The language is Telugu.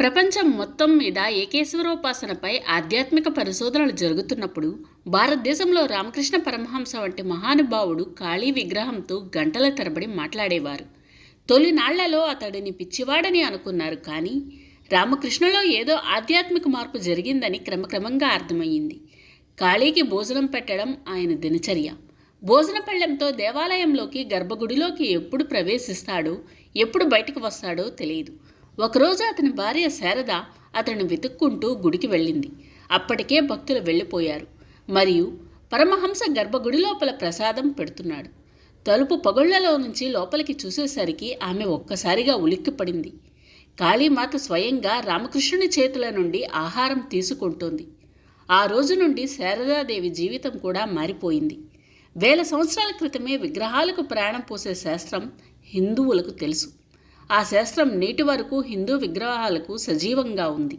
ప్రపంచం మొత్తం మీద ఏకేశ్వరోపాసనపై ఆధ్యాత్మిక పరిశోధనలు జరుగుతున్నప్పుడు భారతదేశంలో రామకృష్ణ పరమహంస వంటి మహానుభావుడు కాళీ విగ్రహంతో గంటల తరబడి మాట్లాడేవారు. తొలినాళ్ళలో అతడిని పిచ్చివాడని అనుకున్నారు కానీ రామకృష్ణలో ఏదో ఆధ్యాత్మిక మార్పు జరిగిందని క్రమక్రమంగా అర్థమయ్యింది. కాళీకి భోజనం పెట్టడం ఆయన దినచర్య. భోజన పళ్ళెంతో దేవాలయంలోకి గర్భగుడిలోకి ఎప్పుడు ప్రవేశిస్తాడో ఎప్పుడు బయటకు వస్తాడో తెలియదు. ఒకరోజు అతని భార్య శారద అతను వెతుక్కుంటూ గుడికి వెళ్ళింది. అప్పటికే భక్తులు వెళ్ళిపోయారు. మరియు పరమహంస గర్భగుడి లోపల ప్రసాదం పెడుతున్నాడు. తలుపు పగుళ్ళలో నుంచి లోపలికి చూసేసరికి ఆమె ఒక్కసారిగా ఉలిక్కిపడింది. కాళీమాత స్వయంగా రామకృష్ణుని చేతుల నుండి ఆహారం తీసుకుంటోంది. ఆ రోజు నుండి శారదాదేవి జీవితం కూడా మారిపోయింది. వేల సంవత్సరాల క్రితమే విగ్రహాలకు ప్రాణం పోసే శాస్త్రం హిందువులకు తెలుసు. ఆ శాస్త్రం నేటి వరకు హిందూ విగ్రహాలకు సజీవంగా ఉంది.